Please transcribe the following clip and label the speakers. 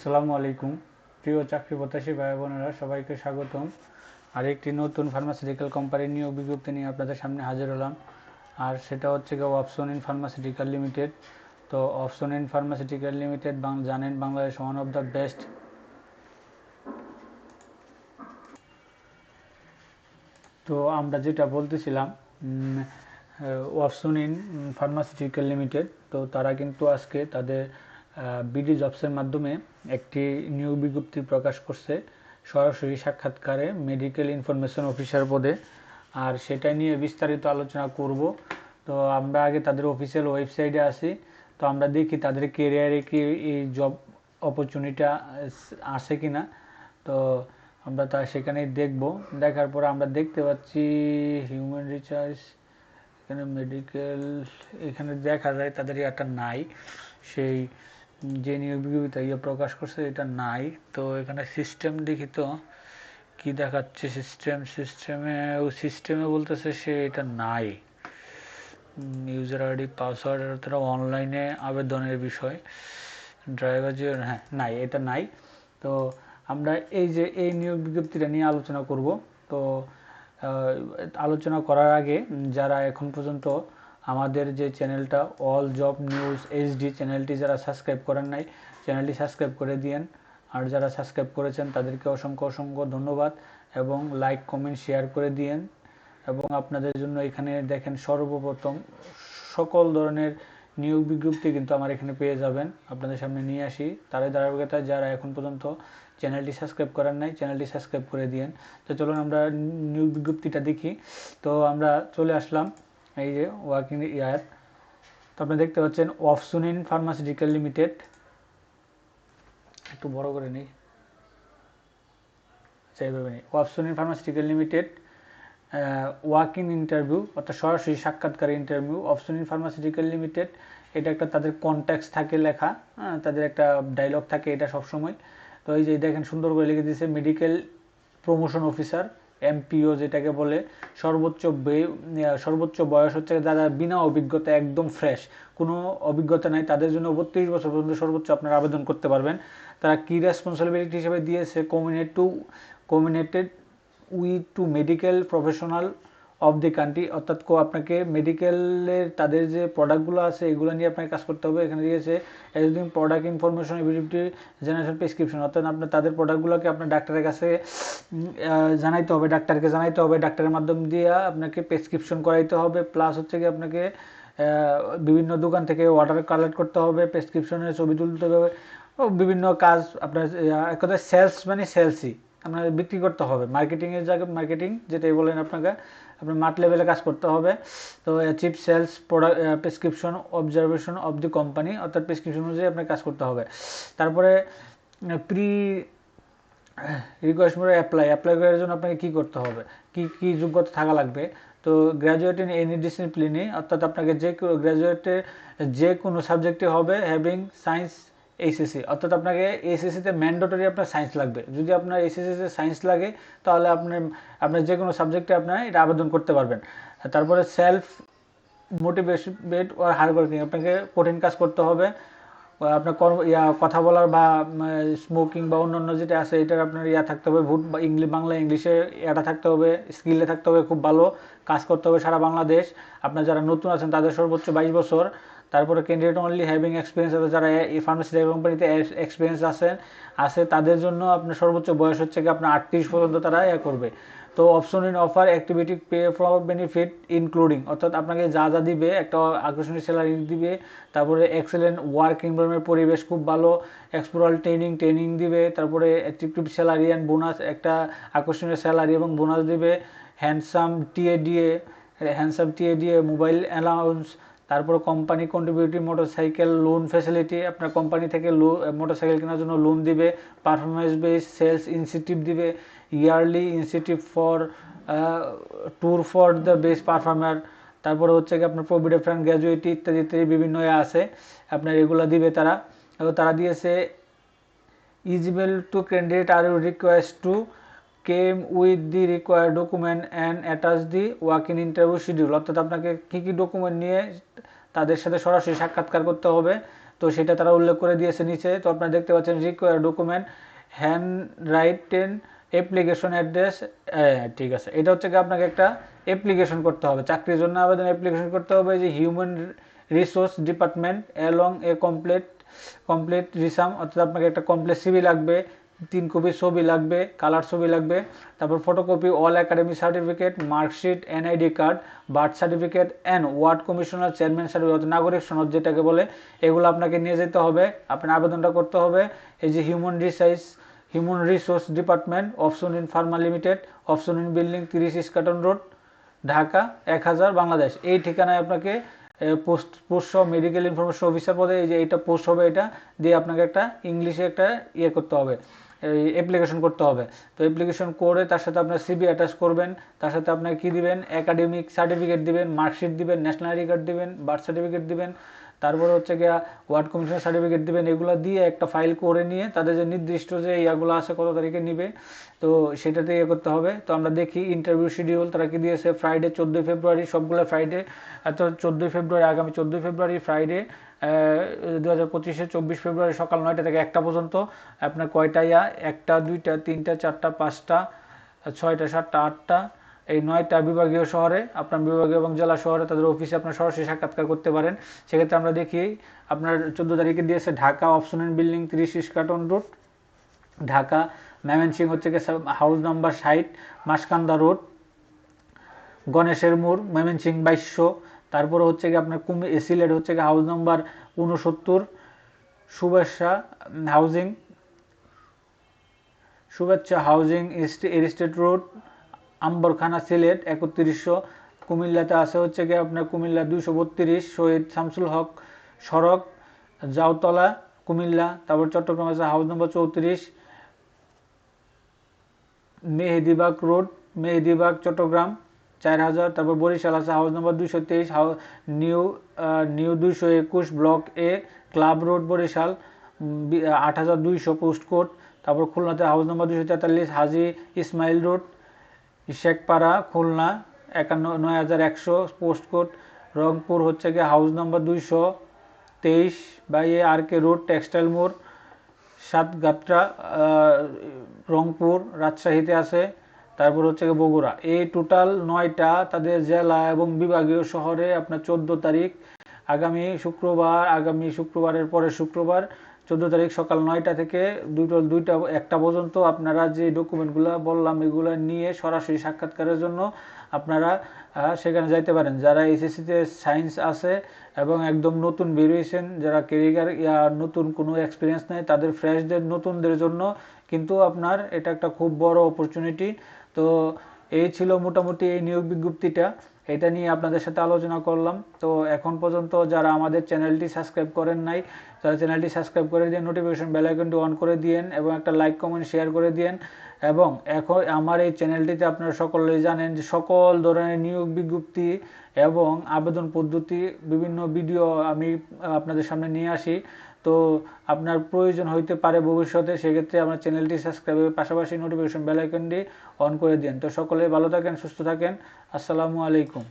Speaker 1: আসসালামু আলাইকুম। প্রিয় চাকরি প্রত্যাশী ভাই বোনেরা, সবাইকে স্বাগতম। আর একটি নতুন ফার্মাসিউটিক্যাল কোম্পানির নিয়োগ বিজ্ঞপ্তি নিয়ে আপনাদের সামনে হাজির হলাম। আর সেটা হচ্ছে গিয়ে অপশন ইন ফার্মাসিউটিক্যাল লিমিটেড তো অপশন ইন ফার্মাসিউটিক্যাল লিমিটেড জানেন Bangladesh one of the best তো আমরা যেটা বলতেছিলাম অপশন ইন ফার্মাসিউটিক্যাল লিমিটেড তো তারা কিন্তু আজকে তাদের বিডি জবসের মাধ্যমে একটি নিয়োগ বিজ্ঞপ্তি প্রকাশ করছে, সরাসরি সাক্ষাৎকারে মেডিকেল ইনফরমেশন অফিসার পদে। আর সেটা নিয়ে বিস্তারিত আলোচনা করব। তো আমরা আগে তাদের অফিসিয়াল ওয়েবসাইটে আসি। তো আমরা দেখি তাদের কেরিয়ারে কি এই জব অপরচুনিটিটা আসে কি না তো আমরা তা সেখানেই দেখব। দেখার পরে আমরা দেখতে পাচ্ছি হিউম্যান রিচার্জ এখানে মেডিকেল এখানে দেখা যায় তাদের একটা নাই। সেই যে নিয়োগ ইয়ে প্রকাশ করছে, এটা নাই। তো এখানে সিস্টেম দেখি তো কি দেখাচ্ছে? সিস্টেম সিস্টেমে ও সিস্টেমে বলতেছে সে এটা নাই। ইউজার আইডি পাসওয়ার্ড তারা অনলাইনে আবেদনের বিষয়। ড্রাইভার যে হ্যাঁ নাই, এটা নাই। তো আমরা এই যে, এই নিয়োগ বিজ্ঞপ্তিটা নিয়ে আলোচনা করব। তো আলোচনা করার আগে যারা এখন পর্যন্ত আমাদের যে চ্যানেলটা অল জব নিউজ এইচডি চ্যানেলটি যারা সাবস্ক্রাইব করেন নাই, চ্যানেলটি সাবস্ক্রাইব করে দিয়েন। আর যারা সাবস্ক্রাইব করেছেন, তাদেরকে অসংখ্য অসংখ্য ধন্যবাদ এবং লাইক কমেন্ট শেয়ার করে দিয়েন। এবং আপনাদের জন্য এখানে দেখেন সর্বপ্রথম সকল ধরনের নিয়োগ বিজ্ঞপ্তি কিন্তু আমার এখানে পেয়ে যাবেন। আপনাদের সামনে নিয়ে আসি। তারই ধারাবাহিকতায় যারা এখন পর্যন্ত চ্যানেলটি সাবস্ক্রাইব করার নাই, চ্যানেলটি সাবস্ক্রাইব করে দিয়েন। তো চলুন আমরা নিয়োগ বিজ্ঞপ্তিটা দেখি। তো আমরা চলে আসলাম। এই যে ওয়ার্কিং ইয়ার তো আপনি দেখতে পাচ্ছেন অফসুনিন ফার্মাসিউটিক্যাল লিমিটেড একটু বড় করে নিই। আচ্ছা এইভাবে নেই। Opsonin pharmaceutical limited walk in interview অর্থাৎ সরাসরি সাক্ষাৎকার ইন্টারভিউ অপশনিন ফার্মাসিউটিক্যাল লিমিটেড এটা একটা তাদের কন্ট্যাক্ট থাকে লেখা হ্যাঁ তাদের একটা ডায়লগ থাকে এটা সবসময়। তো এই যে দেখেন সুন্দর করে লিখে দিয়েছে মেডিকেল প্রমোশন অফিসার এমপিও যেটাকে বলে, সর্বোচ্চ সর্বোচ্চ বয়স হচ্ছে যারা বিনা অভিজ্ঞতা একদম ফ্রেশ কোনো অভিজ্ঞতা নাই, তাদের জন্য বত্রিশ বছর পর্যন্ত সর্বোচ্চ আপনারা আবেদন করতে পারবেন। তারা কি রেসপন্সিবিলিটি হিসেবে দিয়েছে communicate to communicated we to medical professional of the country অর্থাৎ কো, আপনাকে মেডিকেলের তাদের যে প্রোডাক্টগুলো আছে, এগুলো নিয়ে আপনাকে কাজ করতে হবে। এখানে দিয়েছে everything product information activity generation prescription অর্থাৎ আপনার তাদের প্রোডাক্টগুলোকে আপনার ডাক্তারের কাছে জানাইতে হবে, ডাক্তারকে জানাইতে হবে, ডাক্তারের মাধ্যম দিয়ে আপনাকে প্রেসক্রিপশন করাইতে হবে প্লাস হচ্ছে কি আপনাকে বিভিন্ন দোকান থেকে অর্ডার কালেক্ট করতে হবে প্রেসক্রিপশনের ছবি তুলতে হবে বিভিন্ন কাজ আপনার এক কথায় সেলস মানে সেলসই আপনার বিক্রি করতে হবে। মার্কেটিংয়ের জায়গায় মার্কেটিং যেটাই বলেন আপনাকে আপনার মাঠ লেভেলে কাজ করতে হবে। তো achieve sales product prescription observation of the company অর্থাৎ প্রেসক্রিপশন অনুযায়ী আপনার কাজ করতে হবে। তারপরে প্রি রিকোয়েস্ট করে অ্যাপ্লাই অ্যাপ্লাই করার জন্য আপনাকে কী করতে হবে? কি কি যোগ্যতা থাকা লাগবে? তো গ্র্যাজুয়েট ইন এনি ডিসিপ্লিনে অর্থাৎ আপনাকে যে গ্র্যাজুয়েটে যে কোনো সাবজেক্টে হবে হ্যাভিং সায়েন্স এইচএসসি অর্থাৎ আপনাকে এইচএসসিতে ম্যান্ডেটরি আপনার সায়েন্স লাগবে। যদি আপনার এইচএসসিতে সায়েন্স লাগে, তাহলে আপনার আপনার যে কোনো সাবজেক্টে আপনার এটা আবেদন করতে পারবেন। তারপরে সেলফ মোটিভেট ও হার্ড ওয়ার্কিং আপনাকে কঠিন কাজ করতে হবে। আপনার কর্ম, ইয়া, কথা বলার বা স্মোকিং বা অন্যান্য যেটা আছে, এটার আপনার ইয়া থাকতে হবে। ভুট বা ইংলিশ বাংলা, ইংলিশে এটা থাকতে হবে। স্কিলে থাকতে হবে, খুব ভালো কাজ করতে হবে সারা বাংলাদেশ। আপনার যারা নতুন আছেন, তাদের সর্বোচ্চ বাইশ বছর। তারপরে ক্যান্ডিডেট অনলি হ্যাভিং এক্সপিরিয়েন্স আছে, যারা এই ফার্মাসিউটিক্যাল কোম্পানিতে এক্সপিরিয়েন্স আছেন আছে তাদের জন্য আপনার সর্বোচ্চ বয়স হচ্ছে কি আপনার আটত্রিশ পর্যন্ত তারা ইয়ে করবে। তো Opsonin offer activity pay for benefit including অর্থাৎ আপনাকে যা যা দিবে, একটা আকর্ষণীয় স্যালারি দিবে, তারপরে এক্সেলেন্ট ওয়ার্ক ইনভারনমেন্ট পরিবেশ খুব ভালো এক্সপ্লোরাল ট্রেনিং ট্রেনিং দিবে, তারপরে অ্যাক্টিভ স্যালারি অ্যান্ড বোনাস একটা আকর্ষণীয় স্যালারি এবং বোনাস দিবে handsome TADA handsome TADA mobile allowance তারপর company contributive motorcycle loan facility আপনার কোম্পানি থেকে লো মোটরসাইকেল কেনার জন্য লোন দিবে পারফরমেন্স বেস সেলস ইনসেন্টিভ দিবে yearly incentive for tour for the best performer তারপরে হচ্ছে কি আপনার প্রভিডেন্ট ফান্ড গ্র্যাজুয়েটি ইত্যাদি ইত্যাদি বিভিন্ন আছে, আপনার এগুলো দিবে তারা। এবং তারা দিয়েছে email to candidate R request to came with the required document and attach the walk in interview schedule অর্থাৎ আপনাকে কী কী ডকুমেন্ট নিয়ে তাদের সাথে সরাসরি সাক্ষাৎকার করতে হবে, তো সেটা তারা উল্লেখ করে দিয়েছে নিচে। তো আপনারা দেখতে পাচ্ছেন require document hand written application address ঠিক আছে। এটা হচ্ছে কি আপনাকে একটা অ্যাপ্লিকেশন করতে হবে। চাকরির জন্য আবেদন অ্যাপ্লিকেশন করতে হবে যে human resource department along a complete complete resume অর্থাৎ আপনাকে একটা কমপ্লিট সিভি লাগবে। তিন কপি ছবি লাগবে কালার ছবি লাগবে। তারপর photocopy all academy certificate marksheet NID card birth certificate and ward commissioner chairman certificate নাগরিক সনদ যেটাকে বলে, এগুলো আপনাকে নিয়ে যেতে হবে। আপনার আবেদনটা করতে হবে। এই যে human resource human resource department Opsonin pharma limited Opsonin building তিরিশ ইস্কাটন রোড ঢাকা এক হাজার বাংলাদেশ এই ঠিকানায় আপনাকে post post medical information officer পদে এই যে এটা পোস্ট হবে এটা, দিয়ে আপনাকে একটা ইংলিশে একটা ইয়ে করতে হবে। অ্যাপ্লিকেশন করতে হবে। তো অ্যাপ্লিকেশন করে তার সাথে আপনার সিবি অ্যাটাচ করবেন, তার সাথে আপনার কি দিবেন? একাডেমিক সার্টিফিকেট দিবেন মার্কশিট দিবেন ন্যাশনাল আইডি কার্ড দিবেন বার্থ সার্টিফিকেট দিবেন, তারপরে হচ্ছে গিয়া ওয়ার্ড কমিশনের সার্টিফিকেট দিবেন, এগুলো দিয়ে একটা ফাইল করে নিয়ে তাদের যে নির্দিষ্ট যে ইয়াগুলো আছে কত তারিখে নিবে, তো সেটাতে ইয়ে করতে হবে। তো আমরা দেখি ইন্টারভিউ শিডিউল তারা কি দিয়েছে? ফ্রাইডে চোদ্দোই ফেব্রুয়ারি সবগুলো ফ্রাইডে এত চোদ্দোই ফেব্রুয়ারি আগামী চোদ্দোই ফেব্রুয়ারি ফ্রাইডে দু হাজার পঁচিশে চব্বিশ ফেব্রুয়ারি সকাল নয়টা থেকে একটা পর্যন্ত। আপনার কয়টা ইয়া? একটা, দুইটা, তিনটা, চারটা, পাঁচটা, ছয়টা, সাতটা, আটটা। এই নয়টা বিভাগীয় শহরে, আপনার বিভাগীয় এবং জেলা শহরে তাদের অফিসে আপনার সরাসরি সাক্ষাৎকার করতে পারেন। সেক্ষেত্রে আমরা দেখি, আপনার চোদ্দ তারিখে দিয়েছে ঢাকা অপশন বিল্ডিং তিরিশ ইস্কাটন রোড ঢাকা ময়মনসিং হচ্ছে হাউস নাম্বার ষাট, মাসকান্দা রোড গণেশের মোড় ময়মনসিং বাইশশো তারপরে হচ্ছে কি আপনার কুমি সিলেট হচ্ছে কি হাউস নাম্বার উনসত্তর Shubhechha housing Shubhechha housing estate road Ambarkhana Sylhet একত্রিশশো, কুমিল্লাতে আছে হচ্ছে কি আপনার কুমিল্লা দুইশো বত্রিশ শহীদ শামসুল হক সড়ক জাউতলা কুমিল্লা, তারপর চট্টগ্রাম আছে হাউস নম্বর চৌত্রিশ, মেহেদিবাগ রোড মেহেদিবাগ, চট্টগ্রাম। চার হাজার, তারপর বরিশাল আছে, হাউস নম্বর দুইশো তেইশ নিউ নিউ দুইশো একুশ block A, club road Barisal আট হাজার দুইশো পোস্ট কোড, তারপর খুলনাতে হাউস নম্বর দুইশো তেতাল্লিশ, হাজি ইসমাইল রোড শেখপাড়া খুলনা, একান্ন, নয় হাজার একশো পোস্ট কোড, রংপুর হচ্ছে গিয়ে হাউস নম্বর দুইশো তেইশ by A, R K road, textile মোড়, সাতগাত্রা রংপুর, রাজশাহীতে আছে। তারপর হচ্ছে বগুড়া। এই টোটাল নয়টা তাদের জেলা এবং বিভাগীয় শহরে আপনার চোদ্দ তারিখ, আগামী শুক্রবার, আগামী শুক্রবারের পরে শুক্রবার, চোদ্দ তারিখ সকাল নয়টা থেকে দুটো, দুইটা, একটা পর্যন্ত আপনারা যে ডকুমেন্টগুলো বললাম, এগুলো নিয়ে সরাসরি সাক্ষাৎকারের জন্য আপনারা সেখানে যাইতে পারেন। যারা এসএসসিতে সায়েন্স আছে এবং একদম নতুন বেরিয়েছেন, যারা কেরিয়ার নতুন কোনো এক্সপিরিয়েন্স নেই তাদের ফ্রেশদের নতুনদের জন্য কিন্তু আপনার এটা একটা খুব বড় অপরচুনিটি তো এই ছিল মোটামুটি এই নিয়োগ বিজ্ঞপ্তিটা। এটা নিয়ে আপনাদের সাথে আলোচনা করলাম। তো এখন পর্যন্ত যারা আমাদের চ্যানেলটি সাবস্ক্রাইব করেন নাই, তারা চ্যানেলটি সাবস্ক্রাইব করে দিয়ে নোটিফিকেশন বেল আইকনটি অন করে দিয়েন এবং একটা লাইক কমেন্ট শেয়ার করে দিয়েন। এবং এখন আমার এই চ্যানেলটিতে আপনারা সকলেই জানেন যে সকল ধরনের নিয়োগ বিজ্ঞপ্তি এবং আবেদন পদ্ধতি বিভিন্ন ভিডিও আমি আপনাদের সামনে নিয়ে আসি। তো আপনার প্রয়োজন হইতে পারে ভবিষ্যতে, সেক্ষেত্রে আমার চ্যানেলটি সাবস্ক্রাইবের পাশাপাশি নোটিফিকেশন বেল আইকনটি অন করে দিন। তো সকলে ভালো থাকেন, সুস্থ থাকেন। আসসালামু আলাইকুম।